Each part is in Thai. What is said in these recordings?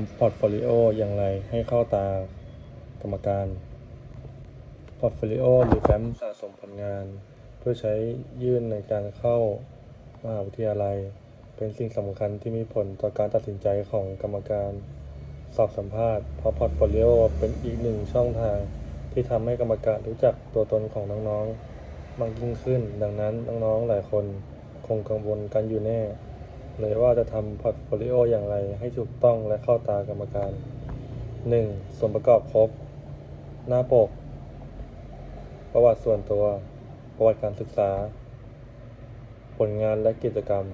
ำพอร์ตโฟลิโออย่างไรให้เข้าตากรรมการพอร์ตโฟลิโอหรือแฟ้มสะสมผลงาน เพื่อใช้ยื่นในการเข้ามหาวิทยาลัย เป็นสิ่งสำคัญที่มีผลต่อการตัดสินใจของกรรมการ สอบสัมภาษณ์เพราะพอร์ตโฟลิโอเป็นอีกหนึ่งช่องทางที่ทำให้กรรมการรู้จักตัวตนของน้องๆมากยิ่งขึ้น ดังนั้นน้องๆหลายคนคงกังวลกันอยู่แน่ เลยว่าจะทำพอร์ตโฟลิโออย่างไรให้ถูกต้องและเข้าตากรรมการ 1. ส่วนประกอบครบ หน้าปก ประวัติส่วนตัว ประวัติการศึกษา ผลงานและกิจกรรม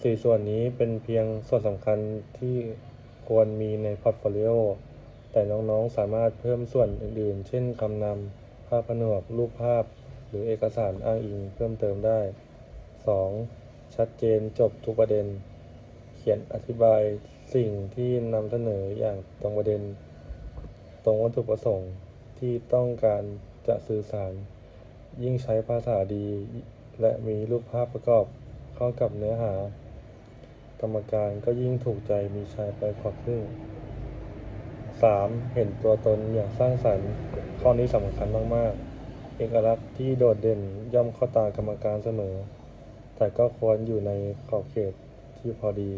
สี่ส่วนนี้เป็นเพียงส่วนสำคัญที่ควรมีในพอร์ตโฟลิโอแต่น้องๆสามารถเพิ่มส่วนอื่นๆ เช่นคำนำภาพผนวกรูปภาพ หรือเอกสารอ้างอิงเพิ่มเติมได้ 2. ชัดเจนจบทุกประเด็น เขียนอธิบายสิ่งที่นำเสนออย่างตรงประเด็น ตรงวัตถุประสงค์ที่ต้องการจะสื่อสาร ยิ่งใช้ภาษาดี และมีรูปภาพประกอบเข้ากับเนื้อหา กรรมการก็ยิ่งถูกใจมีชัยไปกว่าครึ่ง 3. เห็นตัวตนอย่างสร้างสรรค์ ข้อนี้สำคัญมาก ๆ เอกลักษณ์ที่โดดเด่นย่อมเข้าตากรรมการเสมอ แต่ก็ควรอยู่ในขอบเขตที่พอดี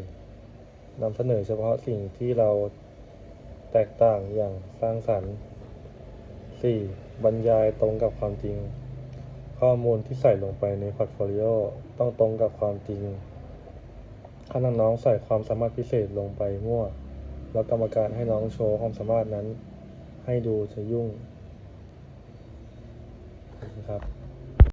นำเสนอเฉพาะสิ่งที่เราแตกต่างอย่างสร้างสรรค์ 4. บรรยายตรงกับความจริง ข้อมูลที่ใส่ลงไปในพอร์ตโฟลิโอต้องตรงกับความจริง ถ้าน้องๆใส่ความสามารถพิเศษลงไปมั่ว แล้วกรรมการให้น้องโชว์ความสามารถนั้น ให้ดูจะยุ่งขอบคุณครับ